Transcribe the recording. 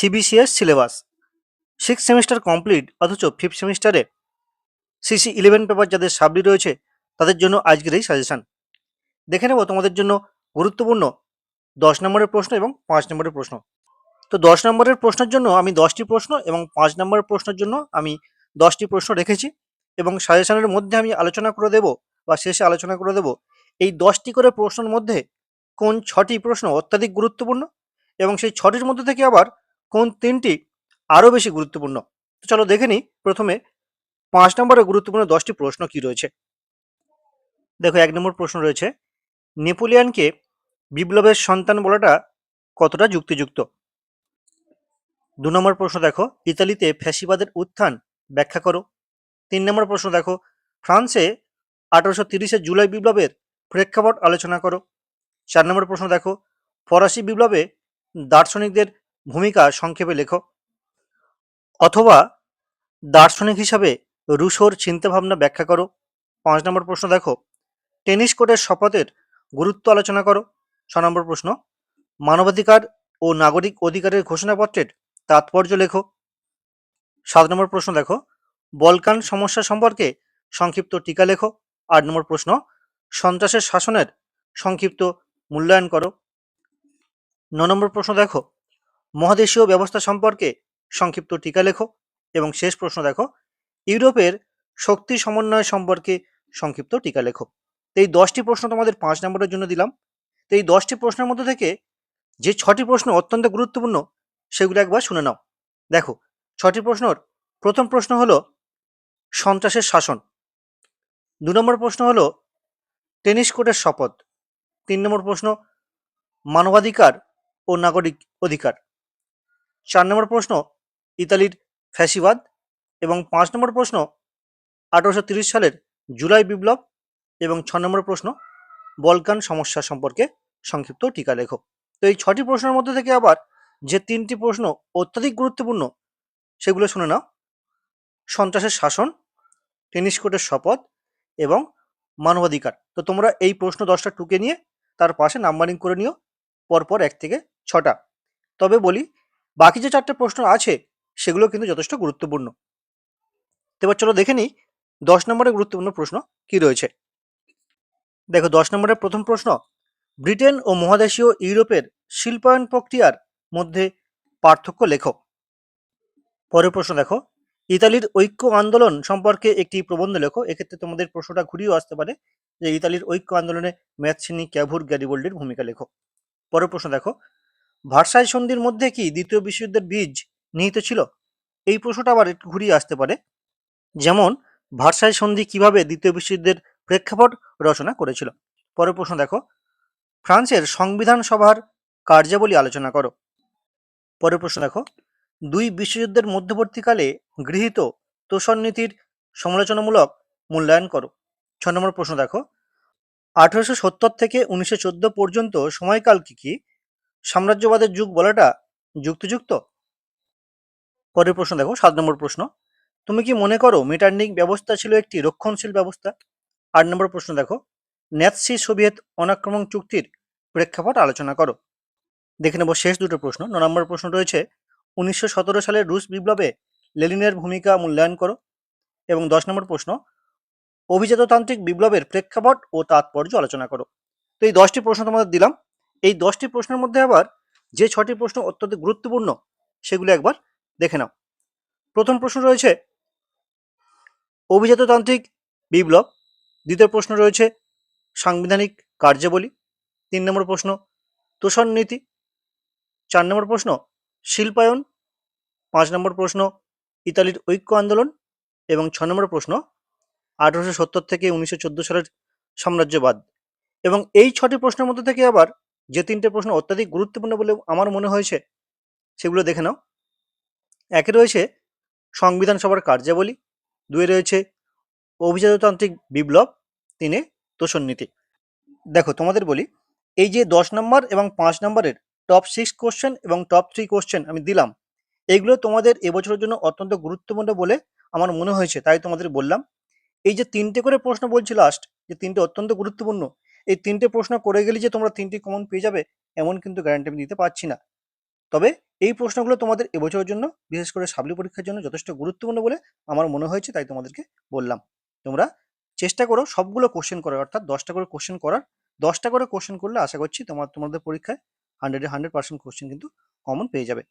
CBCS syllabus six semester complete অথচ fifth সেমিস্টারে CC eleven paper যাদের সাবলি রয়েছে, তাদের জন্য আজকের এই সাজেশান দেখে নেব তোমাদের জন্য গুরুত্বপূর্ণ দশ নম্বরের প্রশ্ন এবং পাঁচ নম্বরের প্রশ্ন। তো দশ নম্বরের প্রশ্নের জন্য আমি দশটি প্রশ্ন এবং পাঁচ নম্বরের প্রশ্নের জন্য আমি দশটি প্রশ্ন রেখেছি এবং সাজেশনের মধ্যে আমি আলোচনা করে দেব বা শেষে আলোচনা করে দেব এই দশটি করে প্রশ্নের মধ্যে কোন ছটি প্রশ্ন অত্যাধিক গুরুত্বপূর্ণ এবং সেই ছটির মধ্যে থেকে আবার কোন তিনটি আরও বেশি গুরুত্বপূর্ণ? তো চলো দেখে নিই। প্রথমে পাঁচ নম্বরে গুরুত্বপূর্ণ দশটি প্রশ্ন কি রয়েছে? দেখো, এক নম্বর প্রশ্ন রয়েছে, নেপোলিয়ানকে বিপ্লবের সন্তান বলাটা কতটা যুক্তিযুক্ত? দু নম্বর প্রশ্ন দেখো, ইতালিতে ফ্যাসিবাদের উত্থান ব্যাখ্যা করো। তিন নম্বর প্রশ্ন দেখো, ফ্রান্সে আঠারোশো তিরিশে জুলাই বিপ্লবের প্রেক্ষাপট আলোচনা করো। চার নম্বর প্রশ্ন দেখো, ফরাসি বিপ্লবে দার্শনিকদের ভূমিকা সংক্ষেপে লেখো। অথবা দার্শনিক হিসাবে রুশোর চিন্তাভাবনা ব্যাখ্যা করো। পাঁচ নম্বর প্রশ্ন দেখো। টেনিস কোর্টের শপথের গুরুত্ব আলোচনা করো। ছ নম্বর প্রশ্ন, মানবাধিকার ও নাগরিক অধিকারের ঘোষণাপত্রের তাৎপর্য লেখো। সাত নম্বর প্রশ্ন দেখো। বলকান সমস্যা সম্পর্কে সংক্ষিপ্ত টিকা লেখো। আট নম্বর প্রশ্ন, সন্ত্রাসের শাসনের সংক্ষিপ্ত মূল্যায়ন করো। ন নম্বর প্রশ্ন দেখো। মহাদেশীয় ব্যবস্থা সম্পর্কে সংক্ষিপ্ত টিকা লেখো এবং শেষ প্রশ্ন দেখো, ইউরোপের শক্তি সমন্বয় সম্পর্কে সংক্ষিপ্ত টিকা লেখো। এই দশটি প্রশ্ন তোমাদের পাঁচ নম্বরের জন্য দিলাম। তো এই দশটি প্রশ্নের মধ্যে থেকে যে ছটি প্রশ্ন অত্যন্ত গুরুত্বপূর্ণ, সেগুলো একবার শুনে নাও। দেখো, ছটি প্রশ্নর প্রথম প্রশ্ন হলো সন্ত্রাসের শাসন। দু নম্বর প্রশ্ন হলো টেনিস কোর্টের শপথ। তিন নম্বর প্রশ্ন মানবাধিকার ও নাগরিক অধিকার। চার নম্বর প্রশ্ন, ইতালির ফ্যাসিবাদ এবং পাঁচ নম্বর প্রশ্ন, আঠারোশো সালের জুলাই বিপ্লব এবং ছ নম্বর প্রশ্ন, বলকান সমস্যা সম্পর্কে সংক্ষিপ্ত টিকা লেখো। তো এই ছটি প্রশ্নের মধ্যে থেকে আবার যে তিনটি প্রশ্ন অত্যাধিক গুরুত্বপূর্ণ, সেগুলো শুনে নাও। সন্ত্রাসের শাসন, টেনিস কোর্টের শপথ এবং মানবাধিকার। তো তোমরা এই প্রশ্ন দশটা টুকে নিয়ে তার পাশে নাম্বারিং করে নিও, পরপর এক থেকে ছটা। তবে বলি বাকি যে চারটে প্রশ্ন আছে, সেগুলো কিন্তু যথেষ্ট গুরুত্বপূর্ণ। এবার চলো দেখে নিই, দশ নম্বরের গুরুত্বপূর্ণ প্রশ্ন কি রয়েছে? দেখো, দশ নম্বরের প্রথম প্রশ্ন, ব্রিটেন ও মহাদেশীয় ইউরোপের শিল্পায়ন প্রক্রিয়ার মধ্যে পার্থক্য লেখো। পরের প্রশ্ন দেখো, ইতালির ঐক্য আন্দোলন সম্পর্কে একটি প্রবন্ধ লেখো। এক্ষেত্রে তোমাদের প্রশ্নটা ঘুরিয়েও আসতে পারে যে ইতালির ঐক্য আন্দোলনে ম্যাথসিনি ক্যাভুর গ্যারিবোল্ডের ভূমিকা লেখো। পরের প্রশ্ন দেখো ভার্সাই সন্ধির মধ্যে কি দ্বিতীয় বিশ্বযুদ্ধের বীজ নিহিত ছিল? এই প্রশ্নটা আবার একটু ঘুরিয়ে আসতে পারে। যেমন, ভার্সাই সন্ধি কীভাবে দ্বিতীয় বিশ্বযুদ্ধের প্রেক্ষাপট রচনা করেছিল? পরের প্রশ্ন দেখো। ফ্রান্সের সংবিধান সভার কার্যাবলী আলোচনা করো। পরের প্রশ্ন দেখো। দুই বিশ্বযুদ্ধের মধ্যবর্তীকালে গৃহীত তোষণ নীতির সমালোচনামূলক মূল্যায়ন করো। ছ নম্বর প্রশ্ন দেখো। আঠারোশো সত্তর থেকে উনিশশো চোদ্দ পর্যন্ত সময়কাল কি কি? সাম্রাজ্যবাদের যুগ বলাটা যুক্তিযুক্ত? পরের প্রশ্ন দেখো, সাত নম্বর প্রশ্ন। তুমি কি মনে করো মিটারনিক ব্যবস্থা ছিল একটি রক্ষণশীল ব্যবস্থা? আট নম্বর প্রশ্ন দেখো, ন্যাৎসি সোভিয়েত অনাক্রমণ চুক্তির প্রেক্ষাপট আলোচনা করো। দেখে নেব শেষ দুটো প্রশ্ন। ন নম্বর প্রশ্ন রয়েছে, উনিশশো সালের রুশ বিপ্লবে লেনিনের ভূমিকা মূল্যায়ন করো? এবং দশ নম্বর প্রশ্ন, অভিজাততান্ত্রিক বিপ্লবের প্রেক্ষাপট ও তাৎপর্য আলোচনা করো। তো এই দশটি প্রশ্ন তোমাদের দিলাম। এই দশটি প্রশ্নের মধ্যে আবার যে ছটি প্রশ্ন অত্যন্ত গুরুত্বপূর্ণ, সেগুলো একবার দেখে নাও। প্রথম প্রশ্ন রয়েছে অভিজাততান্ত্রিক বিপ্লব। দ্বিতীয় প্রশ্ন রয়েছে, সাংবিধানিক কার্যাবলী। তিন নম্বর প্রশ্ন, তোষণ নীতি। চার নম্বর প্রশ্ন, শিল্পায়ন। পাঁচ নম্বর প্রশ্ন, ইতালির ঐক্য আন্দোলন। এবং ছ নম্বর প্রশ্ন, আঠারোশো সত্তর থেকে উনিশশো চোদ্দ সালের সাম্রাজ্যবাদ। এবং এই ছটি প্রশ্নের মধ্যে থেকে আবার যে তিনটে প্রশ্ন অত্যাধিক গুরুত্বপূর্ণ বলে আমার মনে হয়েছে, সেগুলো দেখে নাও। একে রয়েছে সংবিধান সভার কার্যাবলী, দুয়ে রয়েছে অভিজাততান্ত্রিক বিপ্লব, তিনে তোষণ নীতি দেখো, তোমাদের বলি, এই যে দশ নম্বর এবং পাঁচ নম্বরের টপ সিক্স কোশ্চেন এবং টপ থ্রি কোশ্চেন আমি দিলাম এইগুলো তোমাদের এবছরের জন্য অত্যন্ত গুরুত্বপূর্ণ বলে আমার মনে হয়েছে, তাই তোমাদের বললাম। এই যে তিনটে করে প্রশ্ন বলছি লাস্ট যে তিনটে অত্যন্ত গুরুত্বপূর্ণ এই তিনটে প্রশ্ন করে গেলে যে তোমরা তিনটি কমন পেয়ে যাবে, এমন কিন্তু গ্যারান্টি আমি দিতে পারছি না। তবে এই প্রশ্নগুলো তোমাদের এবছরের জন্য, বিশেষ করে সাবলি পরীক্ষার জন্য যথেষ্ট গুরুত্বপূর্ণ বলে আমার মনে হয়েছে, তাই তোমাদেরকে বললাম। তোমরা চেষ্টা করো সবগুলো কোশ্চেন করার, অর্থাৎ দশটা করে কোশ্চেন করার। দশটা করে কোশ্চেন করলে আশা করছি তোমার, তোমাদের পরীক্ষায় হান্ড্রেডে হান্ড্রেড পার্সেন্ট কোশ্চেন কিন্তু কমন পেয়ে যাবে।